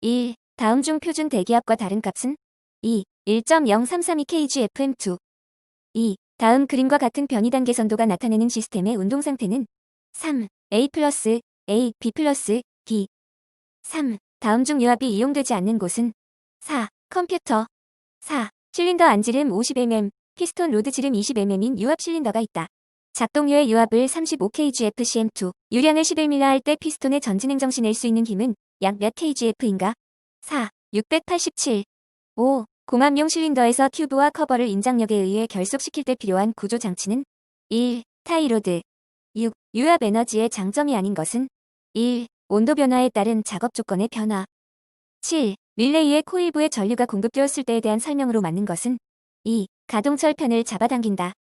1. 다음 중 표준 대기압과 다른 값은 2. 1.0332kgfm2 2. 다음 그림과 같은 변이 단계 선도가 나타내는 시스템의 운동 상태는 3. A 플러스 A, B 플러스 D 3. 다음 중 유압이 이용되지 않는 곳은 4. 컴퓨터 4. 실린더 안지름 50mm, 피스톤 로드 지름 20mm인 유압 실린더가 있다. 작동료의 유압을 35kgfcm2, 유량을 11mm 할 때 피스톤의 전진 행정시 낼 수 있는 힘은 약 몇 kgf인가? 4. 687 5. 공압용 실린더에서 튜브와 커버를 인장력에 의해 결속시킬 때 필요한 구조 장치는 1. 타이로드 6. 유압 에너지의 장점이 아닌 것은 1. 온도 변화에 따른 작업 조건의 변화 7. 릴레이의 코일부에 전류가 공급되었을 때에 대한 설명으로 맞는 것은 2. 가동철 편을 잡아당긴다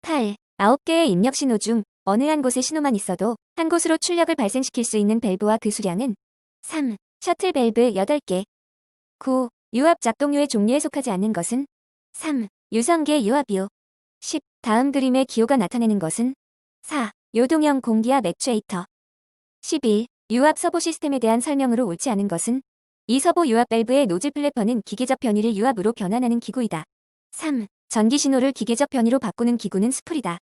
8. 9개의 입력 신호 중 어느 한 곳에 신호만 있어도 한 곳으로 출력을 발생시킬 수 있는 밸브와 그 수량은 3. 셔틀 밸브 8개 9. 유압 작동료의 종류에 속하지 않는 것은 3. 유성계 유압이요 10. 다음 그림의 기호가 나타내는 것은 4. 요동형 공기압 액추에이터 11. 유압 서보 시스템에 대한 설명으로 옳지 않은 것은 이 서보 유압 밸브의 노즐 플래퍼는 기계적 변이를 유압으로 변환하는 기구이다. 3. 전기 신호를 기계적 변이로 바꾸는 기구는 스풀이다.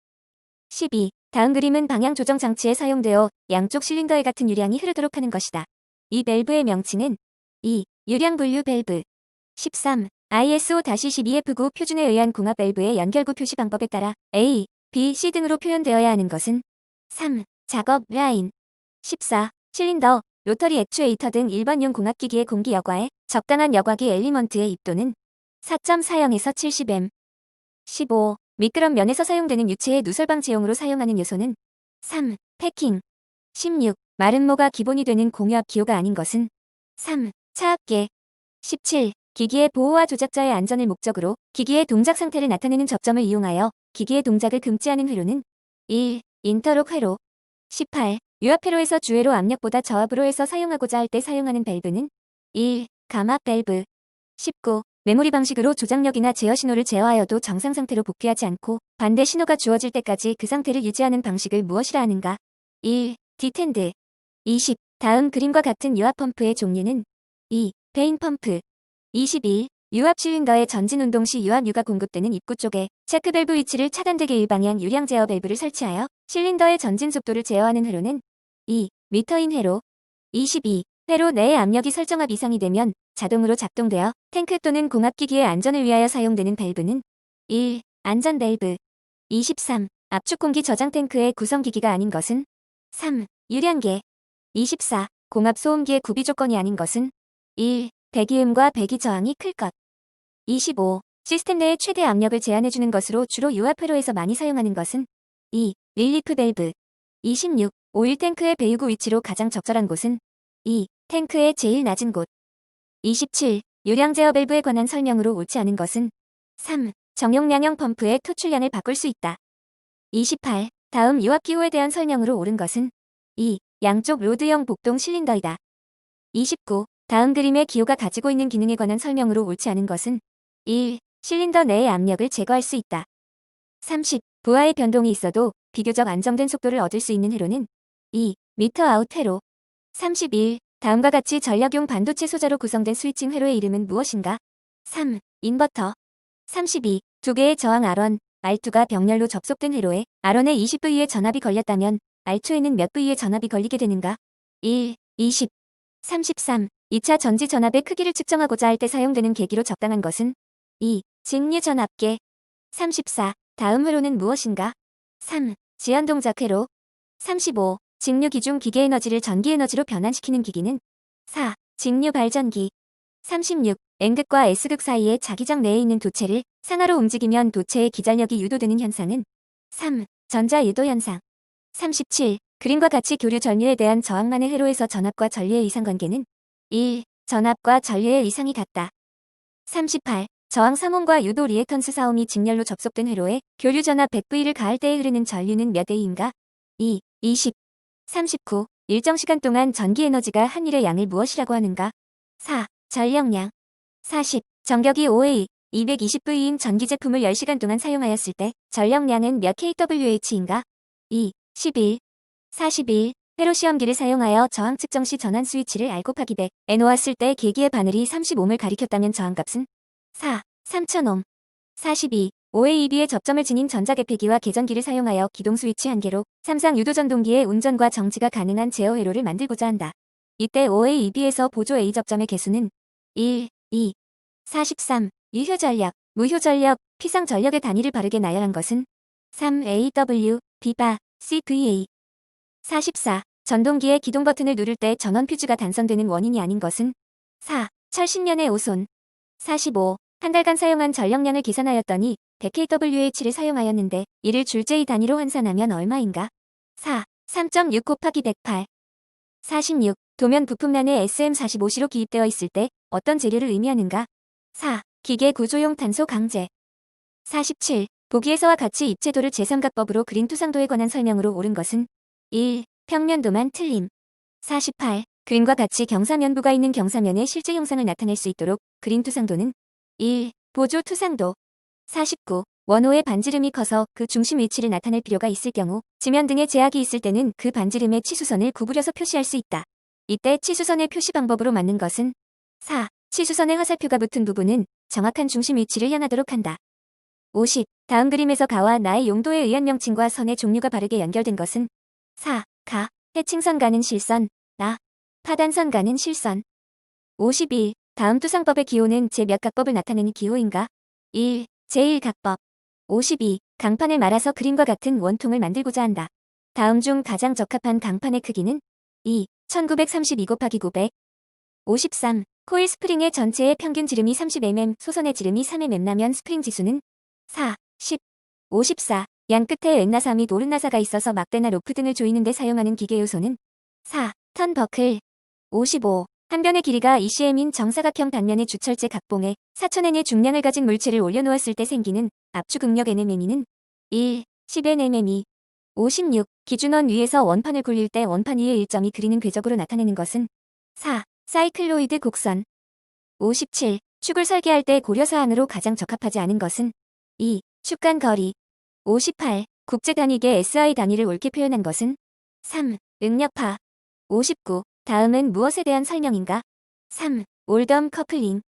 12. 다음 그림은 방향 조정 장치에 사용되어 양쪽 실린더에 같은 유량이 흐르도록 하는 것이다. 이 밸브의 명칭은 2. 유량 분류 밸브 13. ISO-12F9 표준에 의한 공합 밸브의 연결구 표시 방법에 따라 A, B, C 등으로 표현되어야 하는 것은 3. 작업 라인 14. 실린더, 로터리 액추에이터 등 일반용 공합기기의 공기 여과에 적당한 여과기 엘리먼트의 입도는 4.40에서 70m 15. 미끄럼 면에서 사용되는 유체의 누설 방지용으로 사용하는 요소는 3. 패킹 16. 마른 모가 기본이 되는 공유압 기호가 아닌 것은 3. 차압계 17. 기기의 보호와 조작자의 안전을 목적으로 기기의 동작 상태를 나타내는 접점을 이용하여 기기의 동작을 금지하는 회로는 1. 인터록 회로 18. 유압 회로에서 주회로 압력보다 저압으로 해서 사용하고자 할 때 사용하는 밸브는 1. 감압 밸브 19. 메모리 방식으로 조작력이나 제어 신호를 제어하여도 정상 상태로 복귀하지 않고 반대 신호가 주어질 때까지 그 상태를 유지하는 방식을 무엇이라 하는가? 1. 디텐드 20. 다음 그림과 같은 유압 펌프의 종류는 2. 베인 펌프 21. 유압 실린더의 전진 운동 시 유압유가 공급되는 입구 쪽에 체크 밸브 위치를 차단되게 일방향 유량 제어 밸브를 설치하여 실린더의 전진 속도를 제어하는 회로는 2. 미터인 회로 22. 회로 내의 압력이 설정압 이상이 되면 자동으로 작동되어 탱크 또는 공압기기의 안전을 위하여 사용되는 밸브는 1. 안전 밸브 23. 압축 공기 저장 탱크의 구성기기가 아닌 것은 3. 유량계 24. 공압 소음기의 구비 조건이 아닌 것은 1. 배기음과 배기 저항이 클 것. 25. 시스템 내의 최대 압력을 제한해주는 것으로 주로 유압 회로에서 많이 사용하는 것은 2. 릴리프 밸브 26. 오일 탱크의 배유구 위치로 가장 적절한 곳은 2. 탱크의 제일 낮은 곳 27. 유량 제어 밸브에 관한 설명으로 옳지 않은 것은 3. 정용량형 펌프의 토출량을 바꿀 수 있다. 28. 다음 유압 기호에 대한 설명으로 옳은 것은 2. 양쪽 로드형 복동 실린더이다. 29. 다음 그림의 기호가 가지고 있는 기능에 관한 설명으로 옳지 않은 것은 1. 실린더 내의 압력을 제거할 수 있다. 30. 부하의 변동이 있어도 비교적 안정된 속도를 얻을 수 있는 회로는 2. 미터 아웃 회로 31. 다음과 같이 전력용 반도체 소자로 구성된 스위칭 회로의 이름은 무엇인가? 3. 인버터 32. 두 개의 저항 R1, R2가 병렬로 접속된 회로에 R1에 20V의 전압이 걸렸다면 R2에는 몇 V의 전압이 걸리게 되는가? 1. 20. 33. 2차 전지 전압의 크기를 측정하고자 할 때 사용되는 계기로 적당한 것은 2. 직류 전압계 34. 다음 회로는 무엇인가? 3. 지연 동작 회로 35. 직류 기중 기계 에너지를 전기 에너지로 변환시키는 기기는 4. 직류 발전기 36. N극과 S극 사이에 자기장 내에 있는 도체를 상하로 움직이면 도체의 기전력이 유도되는 현상은 3. 전자 유도 현상 37. 그림과 같이 교류 전류에 대한 저항만의 회로에서 전압과 전류의 이상관계는 1. 전압과 전류의 이상이 같다. 38. 저항 상온과 유도 리액턴스 사옴이 직렬로 접속된 회로에 교류 전압 100V를 가할 때에 흐르는 전류는 몇 A인가? 2. 20. 39. 일정 시간 동안 전기 에너지가 한 일의 양을 무엇이라고 하는가? 4. 전력량. 40. 전격이 5A, 220V인 전기 제품을 10시간 동안 사용하였을 때 전력량은 몇 kWh인가? 2. 11. 41. 회로 시험기를 사용하여 저항 측정 시 전환 스위치를 R 곱하기 100, 에 놓았을 때 계기의 바늘이 30옴을 가리켰다면 저항값은 4, 3000옴. 42. 5의 2B의 접점을 지닌 전자개폐기와 계전기를 사용하여 기동 스위치 한 개로 삼상 유도전동기의 운전과 정지가 가능한 제어 회로를 만들고자 한다. 이때 5의 2B에서 보조 A 접점의 개수는 1, 2, 43. 유효전력, 무효전력, 피상전력의 단위를 바르게 나열한 것은 3AW, B바, CVA. 44. 전동기의 기동 버튼을 누를 때 전원 퓨즈가 단선되는 원인이 아닌 것은 4. 철신년의 오손. 45. 한 달간 사용한 전력량을 계산하였더니 100kWh를 사용하였는데 이를 줄제의 단위로 환산하면 얼마인가? 4. 3.6 곱하기 108. 46. 도면 부품란에 SM45C로 기입되어 있을 때 어떤 재료를 의미하는가? 4. 기계 구조용 탄소 강제. 47. 보기에서와 같이 입체도를 제3각법으로 그린 투상도에 관한 설명으로 옳은 것은 1. 평면도만 틀림. 48. 그림과 같이 경사면부가 있는 경사면의 실제 형상을 나타낼 수 있도록 그린 투상도는 1. 보조 투상도. 49. 원호의 반지름이 커서 그 중심 위치를 나타낼 필요가 있을 경우 지면 등의 제약이 있을 때는 그 반지름의 치수선을 구부려서 표시할 수 있다. 이때 치수선의 표시 방법으로 맞는 것은 4. 치수선의 화살표가 붙은 부분은 정확한 중심 위치를 향하도록 한다. 50. 다음 그림에서 가와 나의 용도에 의한 명칭과 선의 종류가 바르게 연결된 것은 4. 가, 해칭선 가는 실선, 나, 파단선 가는 실선. 51. 다음 투상법의 기호는 제몇 각법을 나타내는 기호인가? 1. 제1각법. 52. 강판을 말아서 그림과 같은 원통을 만들고자 한다. 다음 중 가장 적합한 강판의 크기는 2. 1932 곱하기 900. 53. 코일 스프링의 전체의 평균 지름이 30mm, 소선의 지름이 3mm 나면 스프링 지수는 4, 10, 54. 양 끝에 왼나사 및 오른나사가 있어서 막대나 로프 등을 조이는 데 사용하는 기계 요소는 4. 턴 버클. 55. 한 변의 길이가 2cm인 정사각형 단면의 주철제 각봉에 4,000N의 중량을 가진 물체를 올려놓았을 때 생기는 압축 응력 NMME는 1. 10NMME. 56. 기준원 위에서 원판을 굴릴 때 원판 위의 일점이 그리는 궤적으로 나타내는 것은 4. 사이클로이드 곡선. 57. 축을 설계할 때 고려사항으로 가장 적합하지 않은 것은 2. 축간 거리. 58. 국제 단위계 SI 단위를 옳게 표현한 것은 3. 응력파. 59. 다음은 무엇에 대한 설명인가? 3. 올덤 커플링.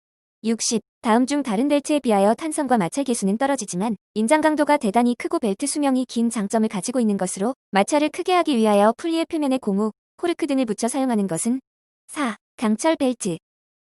60. 다음 중 다른 벨트에 비하여 탄성과 마찰 계수는 떨어지지만 인장 강도가 대단히 크고 벨트 수명이 긴 장점을 가지고 있는 것으로 마찰을 크게 하기 위하여 풀리의 표면에 고무, 코르크 등을 붙여 사용하는 것은 4. 강철 벨트.